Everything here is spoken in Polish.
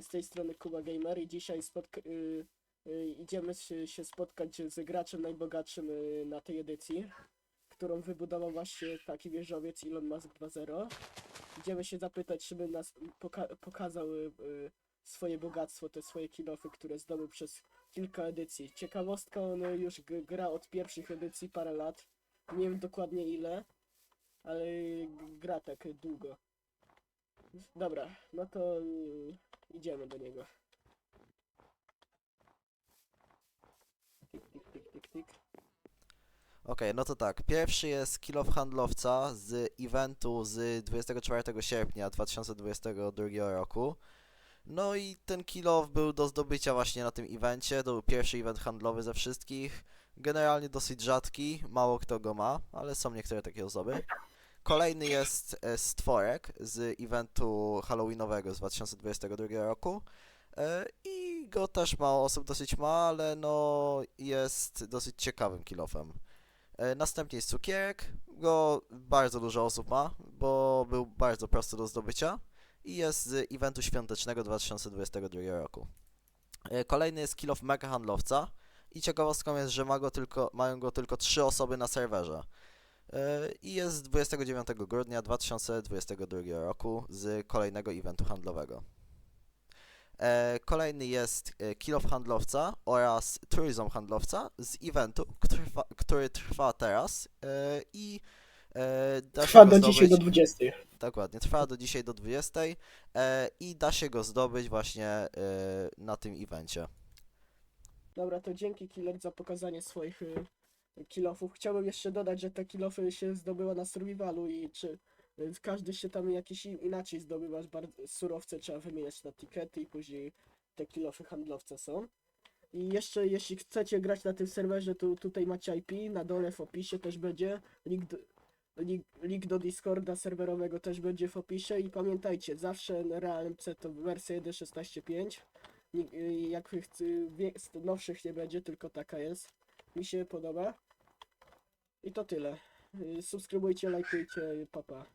Z tej strony Kuba Gamer i dzisiaj y, y, idziemy się, spotkać z graczem najbogatszym y, na tej edycji, którą wybudował właśnie taki wieżowiec Elon Musk 2.0. Idziemy się zapytać, czy by nas poka- pokazał y, y, swoje bogactwo, te swoje kilofy, które zdobył przez kilka edycji. Ciekawostka, on już gra od pierwszych edycji parę lat. Nie wiem dokładnie ile, ale y, gra tak długo. Dobra, no to y, idziemy do niego. Tik, tik, tik, tik, tik. Okej, no to tak. Pierwszy jest Kill of Handlowca z eventu z 24 sierpnia 2022 roku. No i ten kill off był do zdobycia właśnie na tym evencie. To był pierwszy event handlowy ze wszystkich. Generalnie dosyć rzadki, mało kto go ma, ale są niektóre takie osoby. Kolejny jest e, Stworek z eventu halloweenowego z 2022 roku. E, I go też mało osób dosyć ma, ale no jest dosyć ciekawym kill-offem. E, Następnie jest cukierek, go bardzo dużo osób ma, bo był bardzo prosty do zdobycia i jest z eventu świątecznego 2022 roku. Kolejny jest kill of mega handlowca i ciekawostką jest, że ma go tylko, mają go tylko 3 osoby na serwerze. E, I jest z 29 grudnia 2022 roku z kolejnego eventu handlowego. E, Kolejny jest e, Kill of Handlowca oraz Tourism Handlowca z eventu, który, trwa, który trwa teraz i da Trwa się go do dzisiaj do zdobyć, 20. Dokładnie, trwa do dzisiaj do 20 e, i da się go zdobyć właśnie na tym evencie. Dobra, to dzięki Killer za pokazanie swoich y, kilofów. Chciałbym jeszcze dodać, że te kilofy się zdobywa na survivalu i czy y, każdy się tam jakiś in- inaczej bardzo surowce trzeba wymieniać na tikety i później te kilofy handlowce są. I jeszcze jeśli chcecie grać na tym serwerze, to tutaj macie IP, na dole w opisie też będzie link do, link, link do Discorda serwerowego też będzie w opisie i pamiętajcie, zawsze RealMC to wersja 1.16.5 Ni- y, jak nowszych nie będzie, tylko taka jest. Mi się podoba. I to tyle. Y, Subskrybujcie, lajkujcie, papa.